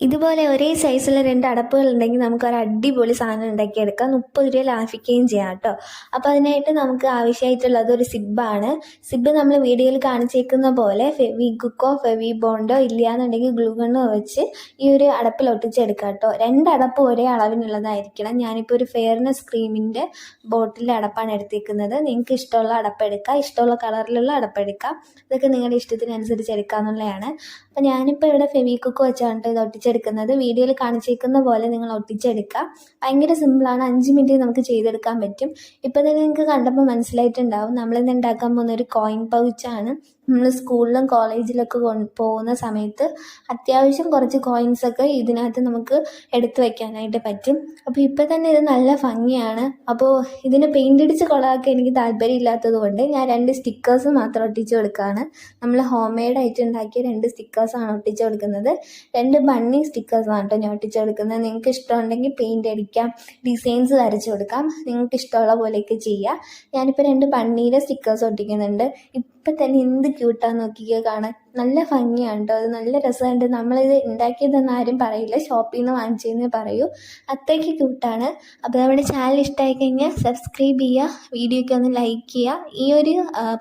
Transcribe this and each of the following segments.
ഇതുപോലെ ഒരേ സൈസുള്ള രണ്ട് അടപ്പുകൾ ഉണ്ടെങ്കിൽ നമുക്ക് ഒരു അടിപൊളി സാധനം ഉണ്ടാക്കിയെടുക്കാം. മുപ്പത് രൂപ ലാഭിക്കുകയും ചെയ്യാം കേട്ടോ. അപ്പോൾ അതിനായിട്ട് നമുക്ക് ആവശ്യമായിട്ടുള്ളത് ഒരു സിബാണ് സിബ് നമ്മൾ വീഡിയോയിൽ കാണിച്ചേക്കുന്ന പോലെ ഫെവി കുക്കോ ഫെവി ബോണ്ടോ ഇല്ലയെന്നുണ്ടെങ്കിൽ ഗ്ലൂഗണ്ണോ വെച്ച് ഈ ഒരു അടപ്പിൽ ഒട്ടിച്ചെടുക്കാം കേട്ടോ. രണ്ട് അടപ്പ് ഒരേ അളവിനുള്ളതായിരിക്കണം. ഞാനിപ്പോൾ ഒരു ഫെയർനെസ് ക്രീമിന്റെ ബോട്ടിലെ അടപ്പാണ് എടുത്തേക്കുന്നത്. നിങ്ങൾക്ക് ഇഷ്ടമുള്ള അടപ്പ് എടുക്കാം. ഇഷ്ടമുള്ള കളറിലുള്ള അടപ്പ് എടുക്കാം. ഇതൊക്കെ നിങ്ങളുടെ ഇഷ്ടത്തിനനുസരിച്ച് എടുക്കാമെന്നുള്ളതാണ് അപ്പോൾ ഞാനിപ്പോൾ ഇവിടെ ഫെവി കുക്കോ വെച്ചാണ് ഇത് ഒട്ടിച്ചെടുക്കുന്നത് വീഡിയോയിൽ കാണിച്ചിരിക്കുന്ന പോലെ നിങ്ങൾ ഒട്ടിച്ചെടുക്കുക. ഭയങ്കര സിമ്പിളാണ് അഞ്ച് മിനിറ്റ് നമുക്ക് ചെയ്തെടുക്കാൻ പറ്റും. ഇപ്പം തന്നെ നിങ്ങൾക്ക് കണ്ടപ്പോൾ മനസ്സിലായിട്ടുണ്ടാവും. നമ്മളിന്ന് ഉണ്ടാക്കാൻ പോകുന്ന ഒരു കോയിൻ പൗച്ചാണ് നമ്മൾ സ്കൂളിലും കോളേജിലൊക്കെ പോകുന്ന സമയത്ത് അത്യാവശ്യം കുറച്ച് കോയിൻസൊക്കെ ഇതിനകത്ത് നമുക്ക് എടുത്തു വയ്ക്കാനായിട്ട് പറ്റും. അപ്പോൾ ഇപ്പം തന്നെ ഇത് നല്ല ഭംഗിയാണ്. അപ്പോൾ ഇതിന് പെയിന്റ് അടിച്ച് കൊള്ളാക്കാൻ എനിക്ക് താല്പര്യമില്ലാത്തത് കൊണ്ട് ഞാൻ രണ്ട് സ്റ്റിക്കേഴ്സ് മാത്രം ഒട്ടിച്ചു കൊടുക്കുകയാണ്. നമ്മൾ ഹോം മെയ്ഡ് ആയിട്ട് ഉണ്ടാക്കിയ രണ്ട് സ്റ്റിക്കേഴ്സാണ് ഒട്ടിച്ചു കൊടുക്കുന്നത്. രണ്ട് ബണ്ണി സ്റ്റിക്കേഴ്സാണ് കേട്ടോ ഞാൻ ഒട്ടിച്ചെടുക്കുന്നത്. നിങ്ങൾക്ക് ഇഷ്ടമുണ്ടെങ്കിൽ പെയിന്റ് അടിക്കാം ഡിസൈൻസ് വരച്ച് കൊടുക്കാം. നിങ്ങൾക്ക് ഇഷ്ടമുള്ള പോലെയൊക്കെ ചെയ്യാം. ഞാനിപ്പോൾ രണ്ട് പണ്ണീരെ സ്റ്റിക്കേഴ്സ് ഒട്ടിക്കുന്നുണ്ട്. ഇപ്പം തന്നെ എന്ത് ക്യൂട്ടാന്ന് നോക്കിക്കേ കാണാൻ. നല്ല ഭംഗിയാണ് കേട്ടോ അത് നല്ല രസമുണ്ട്. നമ്മളിത് ഉണ്ടാക്കിയതെന്ന് ആരും പറയില്ല. ഷോപ്പിൽ നിന്ന് വാങ്ങിച്ചതെന്ന് പറയൂ. അത്രയ്ക്ക് ക്യൂട്ടാണ്. അപ്പോൾ നമ്മുടെ ചാനൽ ഇഷ്ടമായി കഴിഞ്ഞാൽ സബ്സ്ക്രൈബ് ചെയ്യുക. വീഡിയോയ്ക്ക് ഒന്ന് ലൈക്ക് ചെയ്യുക. ഈ ഒരു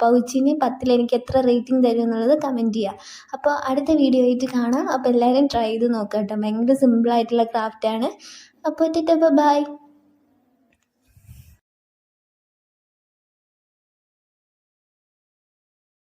പൗച്ചിന് പത്തിൽ എനിക്ക് എത്ര റേറ്റിംഗ് തരും എന്നുള്ളത് കമന്റ് ചെയ്യുക. അപ്പോൾ അടുത്ത വീഡിയോ ആയിട്ട് കാണാം. അപ്പോൾ എല്ലാവരും ട്രൈ ചെയ്ത് നോക്കാം കേട്ടോ. ഭയങ്കര സിമ്പിളായിട്ടുള്ള ക്രാഫ്റ്റാണ് അപ്പോൾ ബൈ